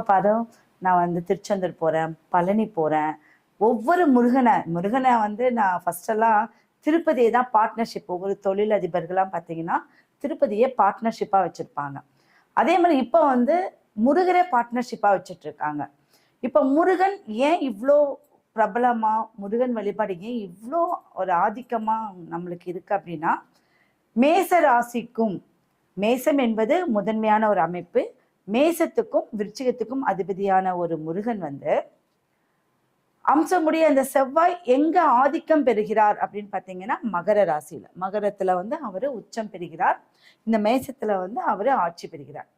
பாரு நான் வந்து திருச்செந்தூர் போகிறேன் பழனி போகிறேன் ஒவ்வொரு முருகனை முருகனை வந்து நான் ஃபஸ்ட்டெல்லாம் திருப்பதியை தான் பார்ட்னர்ஷிப் ஒவ்வொரு தொழிலதிபர்கள்லாம் பார்த்தீங்கன்னா திருப்பதியே பார்ட்னர்ஷிப்பாக வச்சுருப்பாங்க. அதே மாதிரி இப்போ வந்து முருகரே பார்ட்னர்ஷிப்பாக வச்சுட்ருக்காங்க. இப்போ முருகன் ஏன் இவ்வளோ பிரபலமாக முருகன் வழிபாடு ஏன் இவ்வளோ ஒரு ஆதிக்கமாக நம்மளுக்கு இருக்குது அப்படின்னா மேச ராசிக்கும் மேசம் என்பது முதன்மையான ஒரு அமைப்பு மேசத்துக்கும் விருச்சிகத்துக்கும் அதிபதியான ஒரு முருகன் வந்து அம்சமுடைய அந்த செவ்வாய் எங்க ஆதிக்கம் பெறுகிறார் அப்படின்னு பார்த்தீங்கன்னா மகர ராசியில. மகரத்துல வந்து அவர் உச்சம் பெறுகிறார். இந்த மேசத்துல வந்து அவர் ஆட்சி பெறுகிறார்.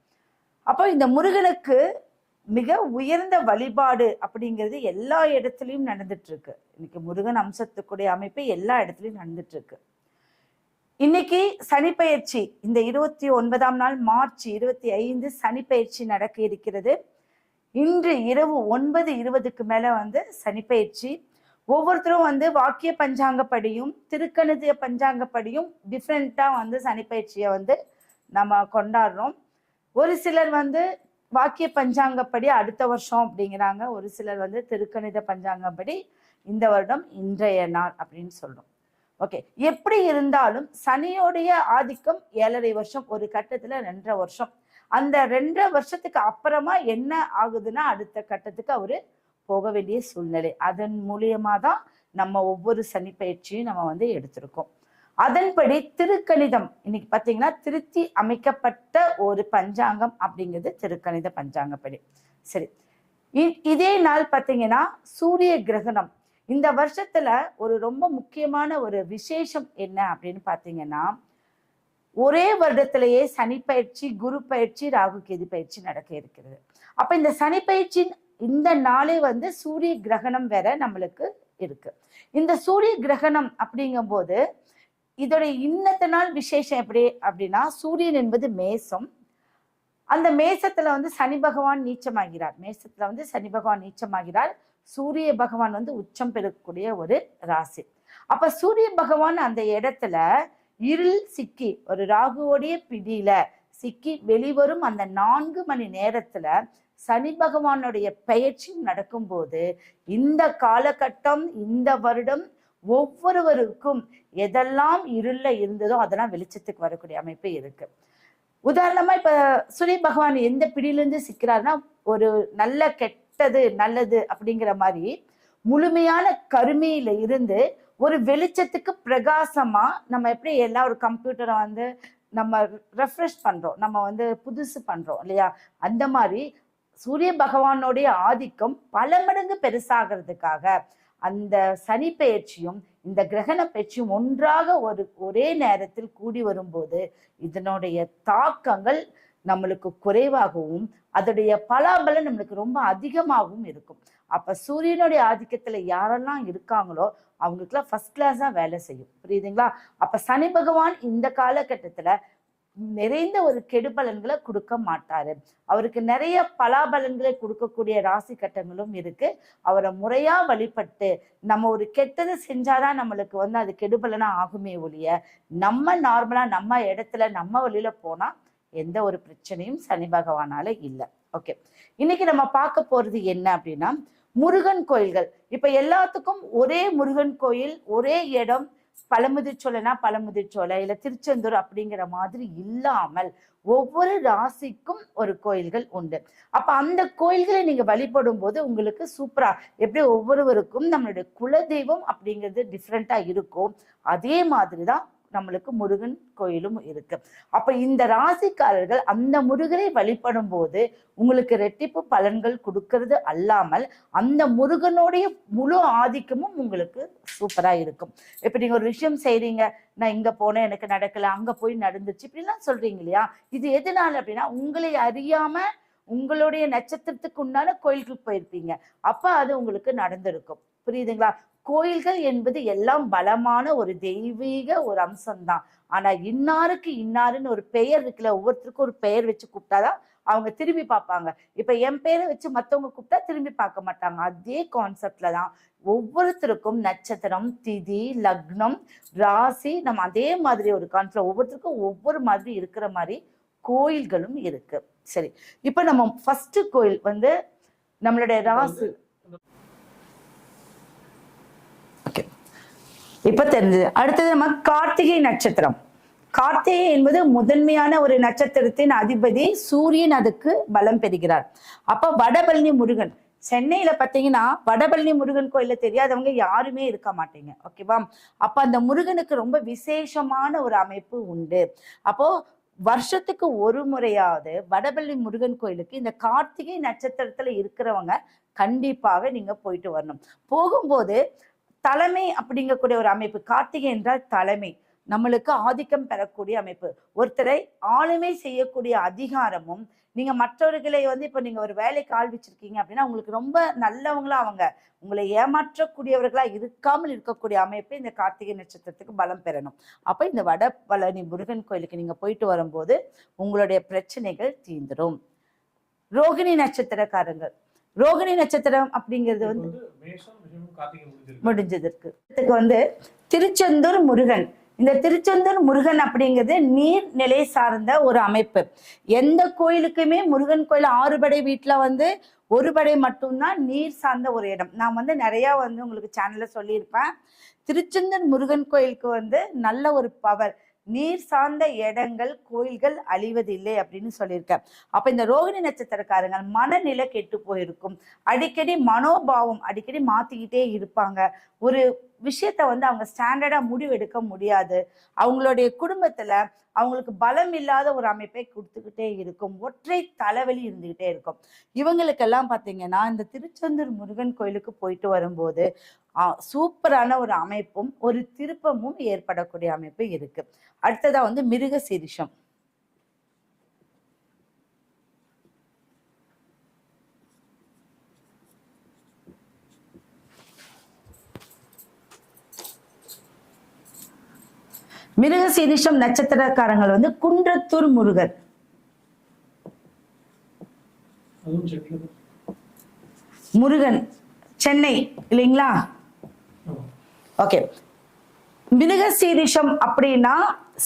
அப்போ இந்த முருகனுக்கு மிக உயர்ந்த வழிபாடு அப்படிங்கிறது எல்லா இடத்துலையும் நடந்துட்டு இருக்கு. இன்னைக்கு முருகன் அம்சத்துக்குடைய அமைப்பு எல்லா இடத்துலையும் நடந்துட்டு இருக்கு. இன்னைக்கு சனிப்பெயர்ச்சி இந்த இருபத்தி ஒன்பதாம் நாள் மார்ச் இருபத்தி ஐந்து சனிப்பெயர்ச்சி நடக்க இருக்கிறது. இன்று இரவு ஒன்பது இருபதுக்கு மேல வந்து சனிப்பெயர்ச்சி. ஒவ்வொருத்தரும் வந்து வாக்கிய பஞ்சாங்கப்படியும் திருக்கணிதிய பஞ்சாங்கப்படியும் டிஃப்ரெண்டா வந்து சனிப்பயிற்சியை வந்து நம்ம கொண்டாடுறோம். ஒரு சிலர் வந்து வாக்கிய பஞ்சாங்கப்படி அடுத்த வருஷம் அப்படிங்கிறாங்க. ஒரு சிலர் வந்து திருக்கணித பஞ்சாங்கப்படி இந்த வருடம் இன்றைய நாள் அப்படின்னு சொல்றோம். ஓகே எப்படி இருந்தாலும் சனியோடைய ஆதிக்கம் ஏழரை வருஷம் ஒரு கட்டத்துல ரெண்டரை வருஷம். அந்த ரெண்டரை வருஷத்துக்கு அப்புறமா என்ன ஆகுதுன்னா அடுத்த கட்டத்துக்கு அவரு போக வேண்டிய சூழ்நிலை. அதன் மூலியமா தான் நம்ம ஒவ்வொரு சனி பயிற்சியும் நம்ம வந்து எடுத்திருக்கோம். அதன்படி திருக்கணிதம். இன்னைக்கு பாத்தீங்கன்னா திருத்தி அமைக்கப்பட்ட ஒரு பஞ்சாங்கம் அப்படிங்கிறது திருக்கணித பஞ்சாங்கப்படி. சரி. இ- இதே நாள் பாத்தீங்கன்னா சூரிய கிரகணம். இந்த வருஷத்துல ஒரு ரொம்ப முக்கியமான ஒரு விசேஷம் என்ன அப்படின்னு பாத்தீங்கன்னா ஒரே வருடத்திலேயே சனி பயிற்சி குரு பயிற்சி ராகு கேது பயிற்சி நடக்க இருக்கிறது. அப்ப இந்த சனி பயிற்சி இந்த நாளே வந்து சூரிய கிரகணம் வேற நம்மளுக்கு இருக்கு. இந்த சூரிய கிரகணம் அப்படிங்கும்போது இதோட இன்னத்த நாள் விசேஷம் எப்படி அப்படின்னா சூரியன் என்பது மேசம். அந்த மேசத்துல வந்து சனி பகவான் நீச்சமாகிறார். மேசத்துல வந்து சனி பகவான் நீச்சமாகிறார். சூரிய பகவான் வந்து உச்சம் பெறக்கூடிய ஒரு ராசி. அப்ப சூரிய பகவான் அந்த இடத்துல இருள் சிக்கி ஒரு ராகுவோடைய பிடியில சிக்கி வெளிவரும் அந்த நான்கு மணி நேரத்துல சனி பகவானுடைய பெயர்ச்சி நடக்கும்போது இந்த காலகட்டம் இந்த வருடம் ஒவ்வொருவருக்கும் எதெல்லாம் இருள்ல இருந்ததோ அதெல்லாம் வெளிச்சத்துக்கு வரக்கூடிய அமைப்பு இருக்கு. உதாரணமா இப்ப சூரிய பகவான் எந்த பிடியிலிருந்து சிக்கிறாருன்னா ஒரு நல்ல கெட்டது நல்லது அப்படிங்கிற மாதிரி முழுமையான கருமையில இருந்து ஒரு வெளிச்சத்துக்கு பிரகாசமா நம்ம எப்படி எல்லா ஒரு கம்ப்யூட்டரை வந்து நம்ம ரெஃப்ரெஷ் பண்றோம். நம்ம வந்து புதுசு பண்றோம் இல்லையா? அந்த மாதிரி சூரிய பகவானுடைய ஆதிக்கம் பல மடங்கு பெருசாகிறதுக்காக அந்த சனி பெயர்ச்சியும் இந்த கிரகண பெயர்ச்சியும் ஒன்றாக ஒரு ஒரே நேரத்தில் கூடி வரும்போது இதனுடைய தாக்கங்கள் நம்மளுக்கு குறைவாகவும் அதோடைய பலாபலம் நம்மளுக்கு ரொம்ப அதிகமாகவும் இருக்கும். அப்ப சூரியனுடைய ஆதிக்கத்துல யாரெல்லாம் இருக்காங்களோ அவங்களுக்குலாம் ஃபர்ஸ்ட் கிளாஸா வேலை செய்யும். புரியுதுங்களா? அப்ப சனி பகவான் இந்த காலகட்டத்துல நிறைந்த ஒரு கெடுபலன்களை கொடுக்க மாட்டாரு. அவருக்கு நிறைய பலாபலன்களை கொடுக்கக்கூடிய ராசி கட்டங்களும் இருக்கு. அவரை முறையா வழிபட்டு நம்ம ஒரு கெட்டது செஞ்சாதான் நம்மளுக்கு வந்து அது கெடுபலனா ஆகுமே ஒழிய நம்ம நார்மலா நம்ம இடத்துல நம்ம வழியில போனா எந்த ஒரு பிரச்சனையும் சனி பகவானால இல்லை. ஓகே இன்னைக்கு நம்ம பார்க்க போறது என்ன அப்படின்னா முருகன் கோயில்கள். இப்ப எல்லாத்துக்கும் ஒரே முருகன் கோயில் ஒரே இடம் பழமுதிர்ச்சோலைனா பழமுதிர்ச்சோலை இல்ல திருச்செந்தூர் அப்படிங்கிற மாதிரி இல்லாமல் ஒவ்வொரு ராசிக்கும் ஒரு கோயில்கள் உண்டு. அப்ப அந்த கோயில்களை நீங்க வழிபடும் போது உங்களுக்கு சூப்பரா எப்படி ஒவ்வொருவருக்கும் நம்மளுடைய குலதெய்வம் அப்படிங்கிறது டிஃப்ரெண்டா இருக்கும். அதே மாதிரிதான் நம்மளுக்கு முருகன் கோயிலும் இருக்கு. அப்ப இந்த ராசிக்காரர்கள் அந்த முருகனை வழிபடும் போது உங்களுக்கு ரெட்டிப்பு பலன்கள் கொடுக்கறது அல்லாமல் அந்த முருகனுடைய முழு ஆதிக்கமும் உங்களுக்கு சூப்பரா இருக்கும். இப்ப நீங்க ஒரு விஷயம் செய்றீங்க நான் இங்க போனேன் எனக்கு நடக்கல அங்க போய் நடந்துச்சு இப்படிலாம் சொல்றீங்க இல்லையா? இது எதனால அப்படின்னா உங்களை அறியாம உங்களுடைய நட்சத்திரத்துக்கு உண்டான கோயிலுக்கு போயிருப்பீங்க. அப்ப அது உங்களுக்கு நடந்திருக்கும். புரியுதுங்களா? கோயில்கள் என்பது எல்லாம் பலமான ஒரு தெய்வீக ஒரு அம்சம்தான். ஆனா இன்னாருக்கு இன்னாருன்னு ஒரு பெயர் இருக்குல்ல ஒவ்வொருத்தருக்கும் ஒரு பெயர் வச்சு கூப்பிட்டாதான் அவங்க திரும்பி பார்ப்பாங்க. இப்ப என் பேரை வச்சு மத்தவங்க கூப்பிட்டா திரும்பி பார்க்க மாட்டாங்க. அதே கான்செப்ட்ல தான் ஒவ்வொருத்தருக்கும் நட்சத்திரம் திதி லக்னம் ராசி நம்ம அதே மாதிரி ஒரு கான்செப்ட் ஒவ்வொருத்தருக்கும் ஒவ்வொரு மாதிரி இருக்கிற மாதிரி கோயில்களும் இருக்கு. சரி இப்போ நம்ம ஃபர்ஸ்ட் கோயில் வந்து நம்மளுடைய ராசி இப்போ தெரிஞ்சது. அடுத்தது நம்ம கார்த்திகை நட்சத்திரம். கார்த்திகை என்பது முதன்மையான ஒரு நட்சத்திரத்தின் அதிபதி சூரியன் அதுக்கு பலம் பெறுகிறார். அப்ப வடபழனி முருகன். சென்னையில பாத்தீங்கன்னா வடபழனி முருகன் கோயில தெரியாதவங்க யாருமே இருக்க மாட்டீங்க. ஓகேவா அப்ப அந்த முருகனுக்கு ரொம்ப விசேஷமான ஒரு அமைப்பு உண்டு. அப்போ வருஷத்துக்கு ஒரு முறையாவது வடபள்ளி முருகன் கோயிலுக்கு இந்த கார்த்திகை நட்சத்திரத்துல இருக்கிறவங்க கண்டிப்பாக நீங்க போயிட்டு வரணும். போகும்போது தலைமை அப்படிங்கக்கூடிய ஒரு அமைப்பு. கார்த்திகை என்றால் தலைமை. நம்மளுக்கு ஆதிக்கம் பெறக்கூடிய அமைப்பு. ஒருத்தரை ஆளுமை செய்யக்கூடிய அதிகாரமும் நீங்க மற்றவர்களை வந்து இப்போ நீங்க ஒரு வேலைக்கு ஆள் வச்சிருக்கீங்க அப்படின்னா உங்களுக்கு ரொம்ப நல்லவங்களா அவங்க. உங்களை ஏமாற்றக்கூடியவர்களா இருக்காமல் இருக்கக்கூடிய அமைப்பு இந்த கார்த்திகை நட்சத்திரத்துக்கு பலம் பெறணும். அப்ப இந்த வட பழனி முருகன் கோயிலுக்கு நீங்க போயிட்டு வரும்போது உங்களுடைய பிரச்சனைகள் தீந்துடும் ரோகிணி நட்சத்திரக்காரங்கள் ரோகிணி நட்சத்திரம் அப்படிங்கிறது வந்து முடிஞ்சதற்கு இதுக்கு வந்து திருச்செந்தூர் முருகன். இந்த திருச்செந்தூர் முருகன் அப்படிங்கிறது நீர்நிலை சார்ந்த ஒரு அமைப்பு. எந்த கோயிலுக்குமே முருகன் கோயில் ஆறுபடை வீட்டுல வந்து ஒரு படை மட்டும்தான் நீர் சார்ந்த ஒரு இடம். நான் வந்து நிறைய வந்து உங்களுக்கு சேனல்ல சொல்லியிருப்பேன். திருச்செந்தூர் முருகன் கோயிலுக்கு வந்து நல்ல ஒரு பவர் நீர் சார்ந்த இடங்கள் கோயில்கள் அழிவதில்லை அப்படின்னு சொல்லியிருக்கேன் அப்ப இந்த ரோகிணி நட்சத்திரக்காரங்க மனநிலை கெட்டு போயிருக்கும். அடிக்கடி மனோபாவம் அடிக்கடி மாத்திக்கிட்டே இருப்பாங்க. ஒரு விஷயத்த வந்து அவங்க ஸ்டாண்டர்டா முடிவெடுக்க முடியாது. அவங்களுடைய குடும்பத்துல அவங்களுக்கு பலம் இல்லாத ஒரு அமைப்பை கொடுத்துக்கிட்டே இருக்கும். ஒற்றை தலைவலி இருந்துகிட்டே இருக்கும். இவங்களுக்கெல்லாம் பாத்தீங்கன்னா இந்த திருச்செந்தூர் முருகன் கோயிலுக்கு போயிட்டு வரும்போது சூப்பரான ஒரு அமைப்பும் ஒரு திருப்பமும் ஏற்படக்கூடிய அமைப்பு இருக்கு. அடுத்ததா வந்து மிருக சீரிஷம். மிருக சீரிஷம் நட்சத்திரக்காரங்கள் வந்து குன்றத்தூர் முருகர். முருகன் சென்னை இல்லைங்களா? ஓகே மிருகசீரிஷம் அப்படின்னா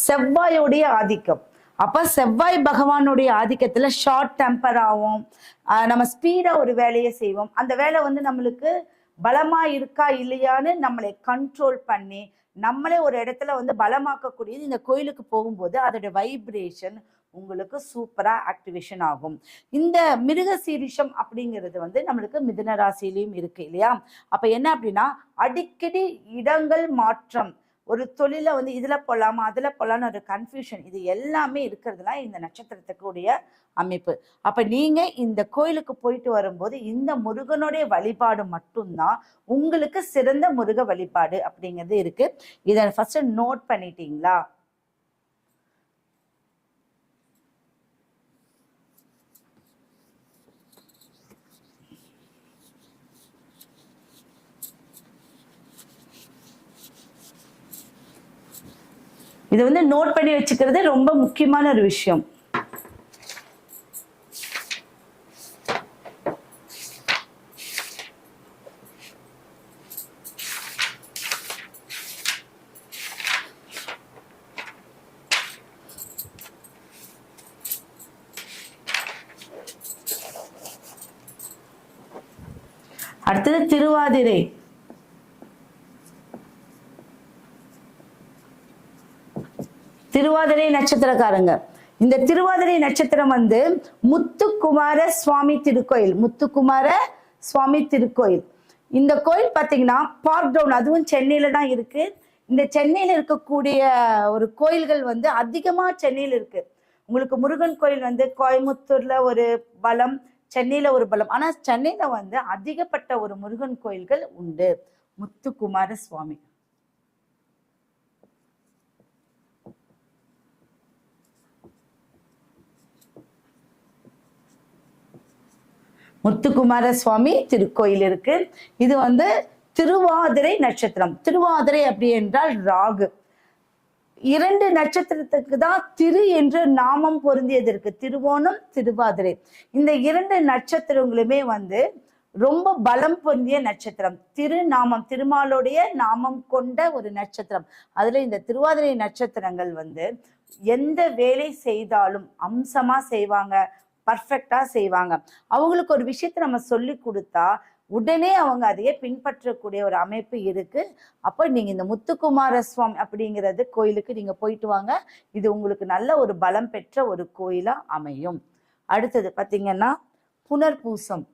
செவ்வாயோடைய ஆதிக்கம். அப்ப செவ்வாய் பகவானுடைய ஆதிக்கத்துல ஷார்ட் டெம்பர் ஆகும் நம்ம ஸ்பீடா ஒரு வேலையை செய்வோம். அந்த வேலை வந்து நம்மளுக்கு பலமா இருக்கா இல்லையான்னு நம்மளை கண்ட்ரோல் பண்ணி நம்மளே ஒரு இடத்துல வந்து பலமாக்கக்கூடியது இந்த கோயிலுக்கு போகும்போது அதோட வைப்ரேஷன் உங்களுக்கு சூப்பராக ஆக்டிவேஷன் ஆகும். இந்த மிருக சீரிஷம் அப்படிங்கிறது வந்து நம்மளுக்கு மிதுன ராசியிலையும் இருக்கு இல்லையா? அப்போ என்ன அப்படின்னா அடிக்கடி இடங்கள் மாற்றம். ஒரு தொழிலை வந்து இதில் போடலாமா அதில் போடலான்னு ஒரு கன்ஃபியூஷன் இது எல்லாமே இருக்கிறதுலாம் இந்த நட்சத்திரத்துக்குடைய அமைப்பு. அப்போ நீங்கள் இந்த கோயிலுக்கு போயிட்டு வரும்போது இந்த முருகனுடைய வழிபாடு மட்டும்தான் உங்களுக்கு சிறந்த முருக வழிபாடு அப்படிங்கிறது இருக்குது இதை ஃபஸ்ட்டு நோட் பண்ணிட்டீங்களா? இதை வந்து நோட் பண்ணி வச்சுக்கிறது ரொம்ப முக்கியமான ஒரு விஷயம். அடுத்தது திருவாதிரை. திருவாதிரை நட்சத்திரக்காரங்க. இந்த திருவாதிரை நட்சத்திரம் வந்து முத்துக்குமார சுவாமி திருக்கோயில் முத்துக்குமார சுவாமி திருக்கோயில். இந்த கோயில் பார்த்தீங்கன்னா பார்க் டவுன் அதுவும் சென்னையில தான் இருக்கு. இந்த சென்னையில இருக்கக்கூடிய ஒரு கோயில்கள் வந்து அதிகமா சென்னையில இருக்கு. உங்களுக்கு முருகன் கோயில் வந்து கோயம்புத்தூர்ல ஒரு பலம் சென்னையில ஒரு பலம். ஆனா சென்னையில வந்து அதிகப்பட்ட ஒரு முருகன் கோயில்கள் உண்டு. முத்துக்குமார சுவாமி. முத்துக்குமார சுவாமி திருக்கோயில் இருக்கு. இது வந்து திருவாதிரை நட்சத்திரம். திருவாதிரை அப்படி என்றால் ராகு. இரண்டு நட்சத்திரத்துக்கு தான் திரு என்று நாமம் பொருந்தியது இருக்கு. திருவோணம் திருவாதிரை. இந்த இரண்டு நட்சத்திரங்களுமே வந்து ரொம்ப பலம் பொருந்திய நட்சத்திரம். திருநாமம் திருமாலுடைய நாமம் கொண்ட ஒரு நட்சத்திரம். அதுல இந்த திருவாதிரை நட்சத்திரங்கள் வந்து எந்த வேலை செய்தாலும் அம்சமா செய்வாங்க. பர்ஃபெக்டாக செய்வாங்க. அவங்களுக்கு ஒரு விஷயத்தை நம்ம சொல்லி கொடுத்தா உடனே அவங்க அதையே பின்பற்றக்கூடிய ஒரு அமைப்பு இருக்கு. அப்போ நீங்க இந்த முத்துக்குமார சுவாமி அப்படிங்கிறது கோயிலுக்கு நீங்க போயிட்டு வாங்க. இது உங்களுக்கு நல்ல ஒரு பலம் பெற்ற ஒரு கோயிலா அமையும். அடுத்தது பாத்தீங்கன்னா புனர்பூசம்.